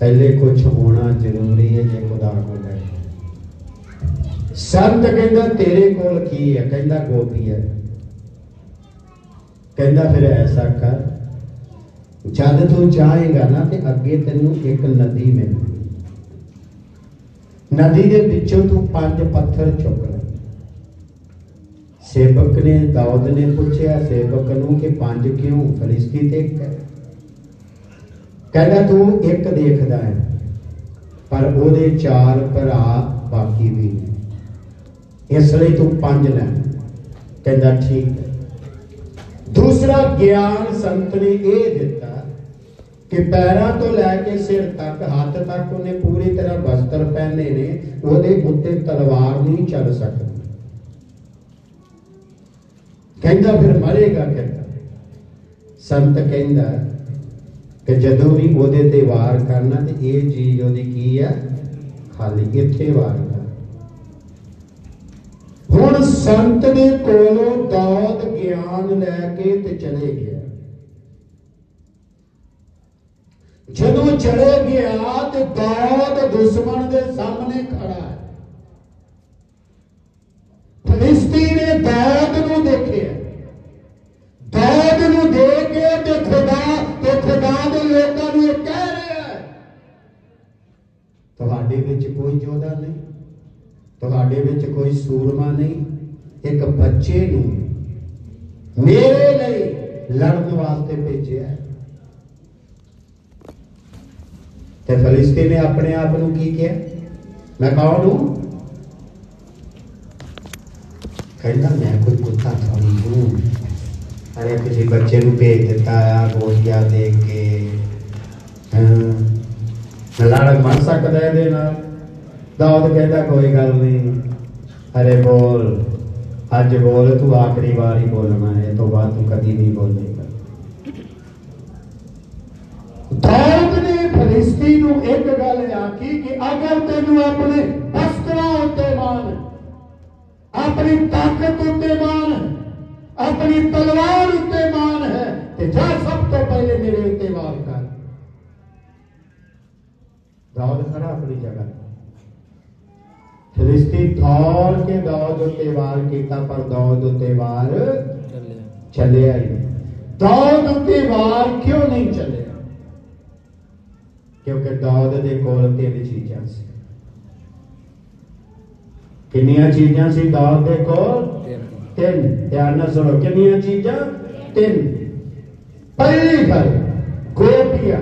पहले कुछ होना ज़रूरी है जे खुदा को संत कहता तेरे को कहता गोपी है। कहता फिर ऐसा कर, जद तू चाहेगा ना तो अगे तेन एक नदी मिलनी। नदी के पिछों तू पाँच पत्थर चुक ले। सेवक ने, दाऊद ने पूछा सेवक न कि पाँच क्यों? फरिश्ती ते कह ਕਹਿੰਦਾ ਤੂੰ ਇੱਕ ਦੇਖਦਾ ਹੈ ਪਰ ਉਹਦੇ ਚਾਰ ਭਰਾ ਬਾਕੀ ਵੀ ਨੇ ਇਸ ਲਈ ਤੂੰ ਪੰਜ ਲੈ ਕਹਿੰਦਾ ਠੀਕ ਹੈ ਦੂਸਰਾ ਗਿਆਨ ਸੰਤ ਨੇ ਇਹ ਦਿੱਤਾ ਕਿ ਪੈਰਾਂ ਤੋਂ ਲੈ ਕੇ ਸਿਰ ਤੱਕ ਹੱਥ ਤੱਕ ਉਹਨੇ ਪੂਰੀ ਤਰ੍ਹਾਂ ਵਸਤਰ ਪਹਿਨੇ ਨੇ ਉਹਦੇ ਉੱਤੇ ਤਲਵਾਰ ਨਹੀਂ ਚੱਲ ਸਕਦੀ ਕਹਿੰਦਾ ਫਿਰ ਮਰੇਗਾ ਕਹਿੰਦਾ ਸੰਤ ਕਹਿੰਦਾ ਕਿ ਜਦੋਂ ਵੀ ਉਹਦੇ ਤੇ ਵਾਰ ਕਰਨਾ ਤੇ ਇਹ ਚੀਜ਼ ਉਹਦੀ ਕੀ ਆ? ਖਾਲੀ ਇੱਥੇ ਵਾਰ ਕਰ। ਹੁਣ ਸੰਤ ਦੇ ਕੋਲੋਂ ਦਾਦ ਗਿਆਨ ਲੈ ਕੇ ਤੇ ਚਲੇ ਗਿਆ। ਜਦੋਂ ਚਲੇ ਗਿਆ ਤੇ ਦਾਦ ਦੁਸ਼ਮਣ ਦੇ ਸਾਹਮਣੇ ਖੜਾ ਹੈ। ਫਲਿਸਤੀ ਨੇ ਦਾਤ ਨੂੰ ਦੇਖਿਆ। ਦਾਤ ਨੂੰ ਦੇਖ ਕੇ ਤੇ ਖੁਦਾ ਦੇ ਲੋਕਾਂ ਨੂੰ ਇਹ ਕਹਿ ਰਿਹਾ ਹੈ ਤੁਹਾਡੇ ਵਿੱਚ ਕੋਈ ਯੋਧਾ ਨਹੀਂ। ਤੁਹਾਡੇ ਵਿੱਚ ਕੋਈ ਸੂਰਮਾ ਨਹੀਂ। ਇੱਕ ਬੱਚੇ ਨੂੰ ਮੇਰੇ ਲਈ ਲੜਨ ਵਾਸਤੇ ਭੇਜਿਆ ਤੇ ਫਲਿਸਤੀ ਨੇ ਆਪਣੇ ਆਪ ਨੂੰ ਕੀ ਕਿਹਾ? ਮੈਂ ਕੌਣ ਹੂੰ? ਕਹਿੰਦਾ, ਮੈਂ ਕੋਈ ਕੁੱਤਾ ਥੋੜੀ ਹੂੰ। ਅਰੇ ਕਿਸੇ ਬੱਚੇ ਨੂੰ ਭੇਜ ਦਿੱਤਾ ਆ, ਗੋਲੀਆਂ ਦੇ ਕੇ। ਹਾਂ। ਲੜ ਮਰ ਸਕਦਾ ਇਹਦੇ ਦਾਊਦ ਕਹਿੰਦਾ ਕੋਈ ਗੱਲ ਨਹੀਂ। ਅਰੇ ਬੋਲ ਅੱਜ ਬੋਲ ਤੂੰ ਆਖਰੀ ਵਾਰ ਹੀ ਬੋਲਣਾ ਹੈ ਇਹ ਤੋਂ ਬਾਅਦ ਤੂੰ ਕਦੀ ਨਹੀਂ ਬੋਲੇਗਾ। ਦਾਊਦ ਨੇ ਫਲਿਸਤੀ ਨੂੰ ਇੱਕ ਗੱਲ ਆਖੀ ਕਿ ਅਗਰ ਤੈਨੂੰ ਆਪਣੇ ਵਸਤਰਾਂ ਉੱਤੇ ਮਾਣ ਆਪਣੀ ਤਾਕਤ ਉੱਤੇ ਮਾਣ ਹੈ, ਆਪਣੀ ਤਲਵਾਰ ਉੱਤੇ ਮਾਣ ਹੈ ਤੇ ਜਾ ਸਭ ਤੋਂ ਪਹਿਲੇ ਮੇਰੇ ਉੱਤੇ ਵਾਰ ਕਰ। ਦਾਊਦ ਖੜਾ ਆਪਣੀ ਜਗ੍ਹਾ थौर के दौद त्योहार कीता, पर दौद त्योहार चलिया ही दौद त्योहार क्यों नहीं चले क्योंकि दौद के कोल तीन चीजा सी। किनिया चीजा सी दौद के कोल? तीन ध्यान न सुनो किनिया चीजा? तीन पहली गल गोपिया।